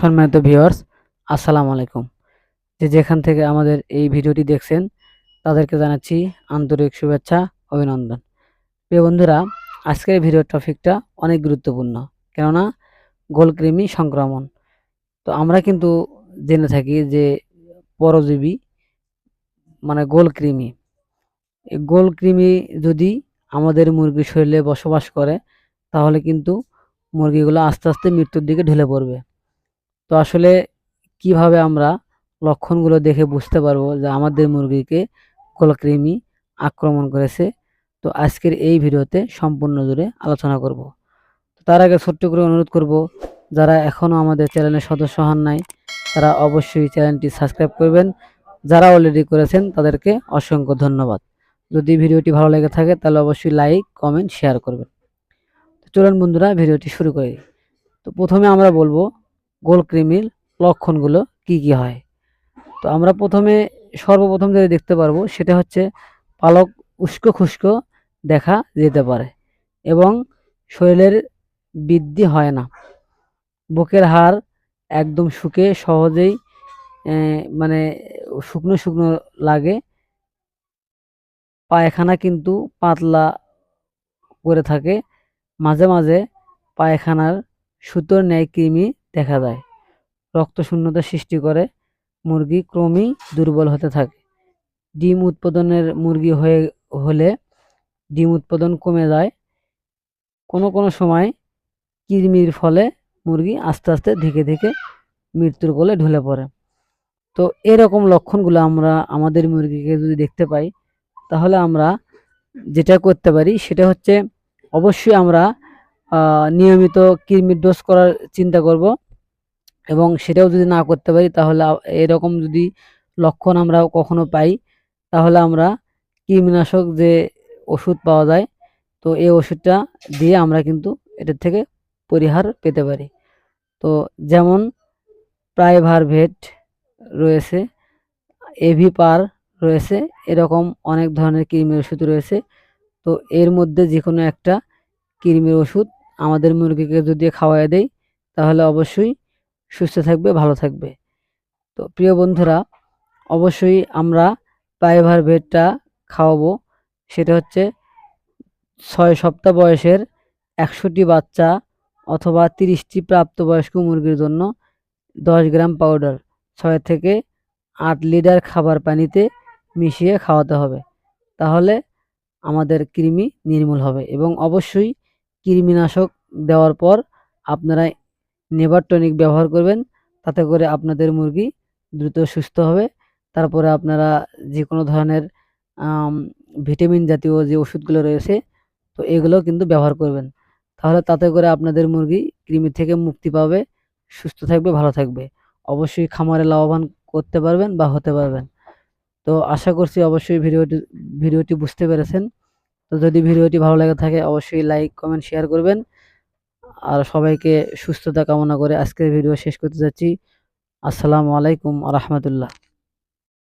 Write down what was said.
সম্মানিত ভিউয়ার্স, আসসালামু আলাইকুম। যে যেখান থেকে আমাদের এই ভিডিওটি দেখছেন, তাদেরকে জানাচ্ছি আন্তরিক শুভেচ্ছা, অভিনন্দন। প্রিয় বন্ধুরা, আজকের ভিডিওর টপিকটা অনেক গুরুত্বপূর্ণ, কেননা গোলকৃমি সংক্রমণ। তো আমরা কিন্তু জেনে থাকি যে পরজীবী মানে গোলকৃমি এই গোলকৃমি যদি আমাদের মুরগির শরীরে বসবাস করে, তাহলে কিন্তু মুরগিগুলো আস্তে আস্তে মৃত্যুর দিকে ঢেলে পড়বে। তো আসলে কীভাবে আমরা লক্ষণগুলো দেখে বুঝতে পারব যে আমাদের মুরগিকে কলকৃমি আক্রমণ করেছে? তো আজকের এই ভিডিওতে সম্পূর্ণ জুড়ে আলোচনা করব। তার আগে ছোট্ট করে অনুরোধ করব, যারা এখনও আমাদের চ্যানেলের সদস্য হন নাই, তারা অবশ্যই চ্যানেলটি সাবস্ক্রাইব করবেন। যারা অলরেডি করেছেন, তাদেরকে অসংখ্য ধন্যবাদ। যদি ভিডিওটি ভালো লেগে থাকে, তাহলে অবশ্যই লাইক কমেন্ট শেয়ার করবেন। চলুন বন্ধুরা, ভিডিওটি শুরু করি। তো প্রথমে আমরা বলব গোলকৃমির লক্ষণগুলো কি কি হয়? তো আমরা প্রথমে সর্বপ্রথম যেটা দেখতে পারব সেটা হচ্ছে পালক উস্কো খুস্কো দেখা যেতে পারে এবং শরীরের বৃদ্ধি হয় না। বুকের হাড় একদম শুকে সহজেই মানে শুকনো শুকনো লাগে। পায়খানা কিন্তু পাতলা করে থাকে। মাঝে মাঝে পায়খানার সুতোর ন্যায় কৃমি দেখা যায় রক্ত শূন্যতা সৃষ্টি করে, মুরগি ক্রমেই দুর্বল হতে থাকে। ডিম উৎপাদনের মুরগি হয়ে, হলে ডিম উৎপাদন কমে যায়। কোনো কোনো সময় কৃমির ফলে মুরগি আস্তে আস্তে ধীকে ধীকে মৃত্যুর কোলে ঢলে পড়ে। তো এরকম লক্ষণগুলো আমরা, আমাদের মুরগিকে যদি দেখতে পাই, তাহলে আমরা যেটা করতে পারি সেটা হচ্ছে, অবশ্যই আমরা নিয়মিত কৃমির ডোজ করার চিন্তা করব। এবং সেটাও যদি না করতে পারি, তাহলে এরকম যদি লক্ষণ আমরা কখনো পাই, তাহলে আমরা কৃমিনাশক যে ওষুধ পাওয়া যায়, তো এই ওষুধটা দিয়ে আমরা কিন্তু এটার থেকে পরিহার পেতে পারি। তো যেমন প্রাইভারভেট রয়েছে এভি পার রয়েছে, এরকম অনেক ধরনের কৃমির ওষুধ রয়েছে। তো এর মধ্যে যে কোনো একটা কৃমির ওষুধ আমাদের মুরগিকে যদি খাওয়াই দেয় তাহলে অবশ্যই সুস্থ থাকবে, ভালো থাকবে। তো প্রিয় বন্ধুরা, অবশ্যই আমরা পাইভার ভেটটা খাওয়াবো। সেটা হচ্ছে ছয় সপ্তাহ বয়সের একশোটি বাচ্চা অথবা তিরিশটি প্রাপ্তবয়স্ক মুরগির জন্য দশ গ্রাম পাউডার, ছয় থেকে আট লিটার খাবার পানিতে মিশিয়ে খাওয়াতে হবে। তাহলে আমাদের কৃমি নির্মূল হবে এবং অবশ্যই কৃমিনাশক দেওয়ার পর আপনারা নেভার টনিক ব্যবহার করবেন। তাতে করে আপনাদের মুরগি দ্রুত সুস্থ হবে। তারপরে আপনারা যে কোনো ধরনের ভিটামিন জাতীয় যে ওষুধগুলো রয়েছে, তো এগুলো কিন্তু ব্যবহার করবেন। তাহলে তাতে করে আপনাদের মুরগি কৃমি থেকে মুক্তি পাবে, সুস্থ থাকবে, ভালো থাকবে। অবশ্যই খামারে লাভবান করতে পারবেন বা হতে পারবেন। তো আশা করছি অবশ্যই ভিডিওটি ভিডিওটি বুঝতে পেরেছেন। তো যদি ভিডিওটি ভালো লাগে থাকে, অবশ্যই লাইক কমেন্ট শেয়ার করবেন। আর সবাইকে সুস্থতা কামনা করে আজকের ভিডিও শেষ করতে যাচ্ছি। আসসালামু আলাইকুম রহমতুল্লাহ।